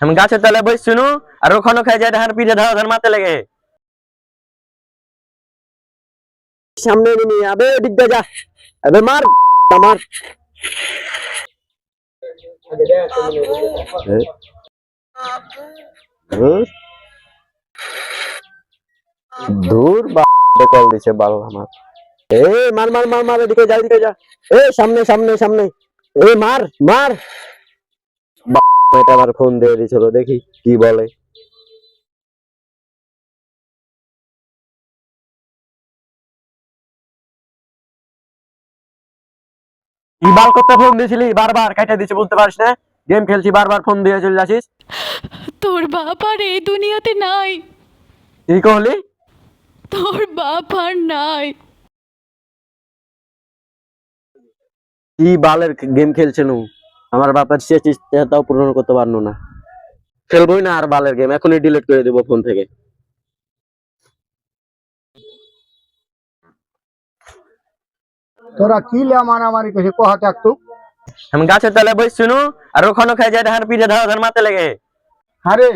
আমি গাছের তলায় বসছিল আর ওখানে খাই যায় ধার পিঠে ধার ধার মাতে লেগে সামনে নিয়ে আবে দিকটা যা আবে মার আমার দূর বা কল দিছে বাল আমার এ মার মার মার মার এদিকে যা এদিকে যা এ সামনে সামনে সামনে এ মার মার আবার ফোন দিয়ে দিছিল দেখি কি বলে। করতে ফোন দিয়েছিলি? বারবার বলতে পারিস না? গেম খেলছি বারবার ফোন দিয়ে চলে যাচ্ছিস। তোর বাপ আর এই দুনিয়াতে নাই। কি কহলি তোর বাপ আর নাই। কি বালের গেম খেলছিল আমার বাপের শেষ ইচ্ছাটাও পূরণ করতে পারল না। খেলবোই না আর বালের গেম এখনই ডিলিট করে দেবো ফোন থেকে। তোরা কি লে মারামারি করছে কহাতে একটু আমি গাছের বসছিল আর ওখানে খাই যায় ধার পিঠে ধার ধার মাতে লেগে। আরে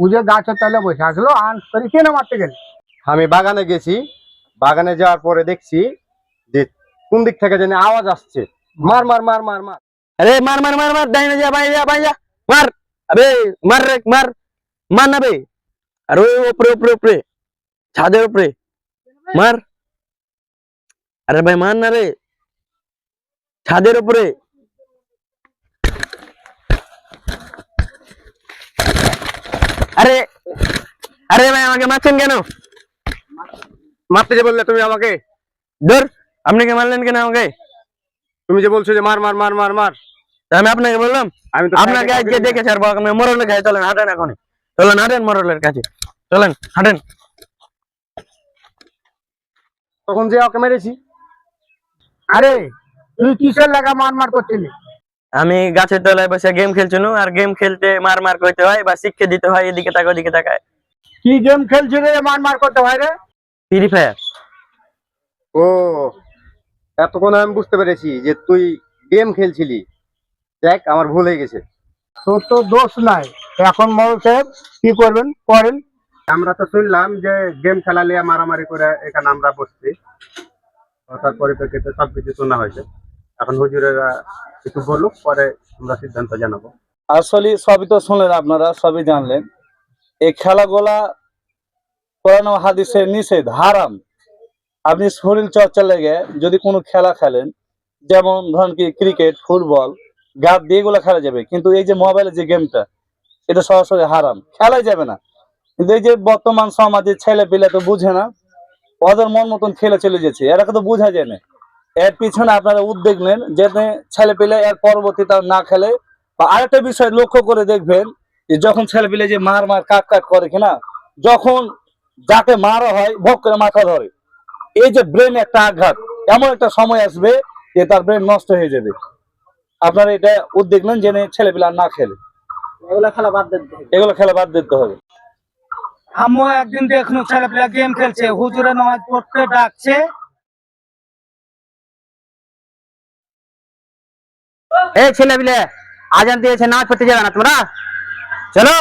পুজো গাছের তলে বসে আসলো আন তোর কেন মারতে গেলি? আমি বাগানে গেছি বাগানে যাওয়ার পরে দেখছি যে কোন দিক থেকে জানি আওয়াজ আসছে। মার মার মার মার মার। আরে মার মার মার মার ডাইনে যা বাইরে যা বাইরে যা মার আবে মার রে মার মার না বে আর ওই উপরে উপরে উপরে ছাদের উপরে মার আরে ভাই মার না রে ছাদের উপরে আরে আরে ভাই আমাকে মারছেন কেন মারতে যে বললে তুমি আমাকে ধর আপনি কে মারলেন কেন আমাকে তুমি যে বলছো যে মার মার মার মার মার। আমি আপনাকে বললাম আমি তো আপনাকে আজকে কাউকে দেখে ছাড়বো আমি মরলের কাছে চলেন হাঁটেন এখন চলেন হাঁটেন মরলের কাছে। চলেন হাঁটেন। তখন যে ওকে মেরেছি। আরে তুই কিসের লাগা মার মার করছিলি? আমি গাছের তলায় বসে গেম খেলছিল আর গেম খেলতে মার মার করতে হয় বা শিক্ষা দিতে হয় এদিকে তাকায় ওদিকে তাকায় কি গেম খেলছিলি রে মার মার করতে হয় রে? ফ্রি ফায়ার ও এতক্ষণ আমি বুঝতে পেরেছি যে তুই গেম খেলছিলি। দেখ আমার ভুল হয়ে গেছে। তোর তো দোষ নাই। এখন মরল সাহেব কি করবেন? করেন আমরা তো শুনলাম যে গেম খেলা নিয়ে মারামারি করে এখানে আমরা বসছি। তার পরিপ্রেক্ষিতে সবকিছু শোনা হয়েছে। এখন হুজুরেরা কিছু বলুক পরে আমরা সিদ্ধান্ত জানাব। আসলে সবই তো শুনলেন আপনারা সবই জানলেন। এই খেলাগুলা কোরআন হাদিসের নিষেধ হারাম। আপনি শরীর চর্চা লেগে যদি কোনো খেলা খেলেন, যেমন ধরেন কি ক্রিকেট ফুটবল গাদ দিয়ে এগুলো খেলা যাবে। কিন্তু এই যে মোবাইলের যে গেমটা এটা সরাসরি হারাম। খেলাই যাবে না। কিন্তু এই যে বর্তমান সমাজের ছেলে পেলে তো বুঝে না, ওদের মন মতন খেলে চলে যাচ্ছে। এরা তো বোঝা যায় না। এর পিছনে আপনারা উদ্যোগ নেন যাতে ছেলে পেলে এর পরবর্তীতে আর না খেলে। বা আরেকটা বিষয় লক্ষ্য করে দেখবেন, যে যখন ছেলে পেলে যে মার মার কাক কাক করে কিনা, যখন যাকে মারা হয়, ভোগ করে মাথা ধরে। এই যে ব্রেন একটা আঘাত এমন একটা সময় আসবে যে তার ব্রেন নষ্ট হয়ে যাবে। আপনারা এটা উদ্যোগ নেন জেনে ছেলে পেলে না খেলে। এগুলা খেলা বাদ দেন এগুলো খেলা বাদ দিতে হবে। আমিও একদিন গেম খেলছে হুজুরে নামাজ পড়তে ডাকছে। এই আজান দিয়েছে নামাজ পড়তে যাবে না তোমরা? চলো।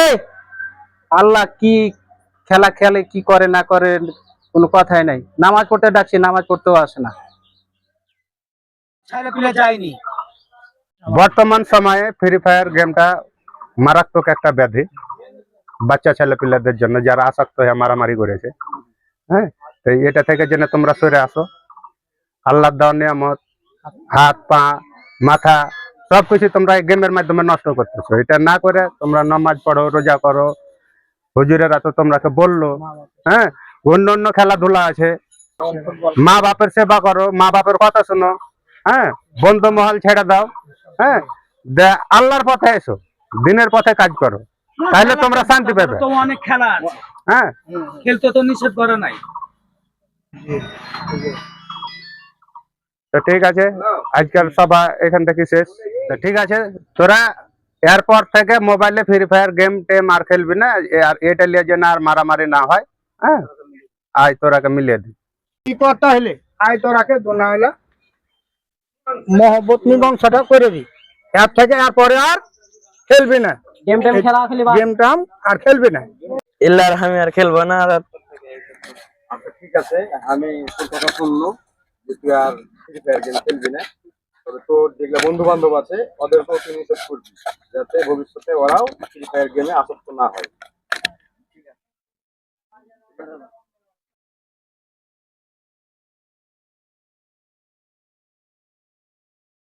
এই আল্লাহ কি খেলা খেলে কি করে না করে কোনো কথাই নাই। নামাজ পড়তে ডাকছি নামাজ পড়তেও আসে না। যায়নি। বর্তমান সময়ে ফ্রি ফায়ার গেমটা মারাত্মক একটা ব্যাধি বাচ্চা ছেলে পিলাদের জন্য যারা আসক্ত হয়ে মারামারি করেছে। হ্যাঁ তো এটা থেকে জেনে তোমরা সরে আসো। আল্লাহ দেওয়া নিয়ামত হাত পা মাথা সবকিছু তোমরা এই গেমের মাধ্যমে নষ্ট করতেছো। এটা না করে তোমরা নামাজ পড়ো রোজা করো। হুজুরেরা তো তোমরাকে বলল হ্যাঁ অন্য অন্য খেলাধুলা আছে। মা বাপের সেবা করো মা বাপের কথা শোনো হ্যাঁ? বন্ধু মহল ছেড়ে দাও হ্যাঁ? দে- আল্লাহর পথে এসো দিনের পথে কাজ করো। তাহলে তোমরা শান্তি পাবে। তো অনেক খেলা আছে। হ্যাঁ? খেলতে তো নিষেধ করে নাই। তো ঠিক আছে আজকাল সভা এখান থেকে শেষ। তো ঠিক আছে তোরা এরপর থেকে মোবাইলে ফ্রি ফায়ার গেম টেম আর খেলবি না আর এটা নিয়ে যেন আর মারামারি না হয় হ্যাঁ? আজ তোরাকে মিলিয়ে দি। কি করতে হলে আয় তোরাকে দোনা হইলে। মহব্বত মীমাংসাটা করে দি এর থেকে এরপরে আর খেলবি না। খেলি গেমটা আর খেলবে না। এল্লার আমি আর খেলব না আর। আচ্ছা ঠিক আছে। আমি তোর কথা শুনলো যে তুই আর ফ্রি ফায়ার গেম খেলবি না। তবে তোর যেগুলো বন্ধু বান্ধব আছে ওদেরকেও তুই নিষেধ করবি যাতে ভবিষ্যতে ওরাও ফ্রি ফায়ার গেমে আসক্ত না হয়।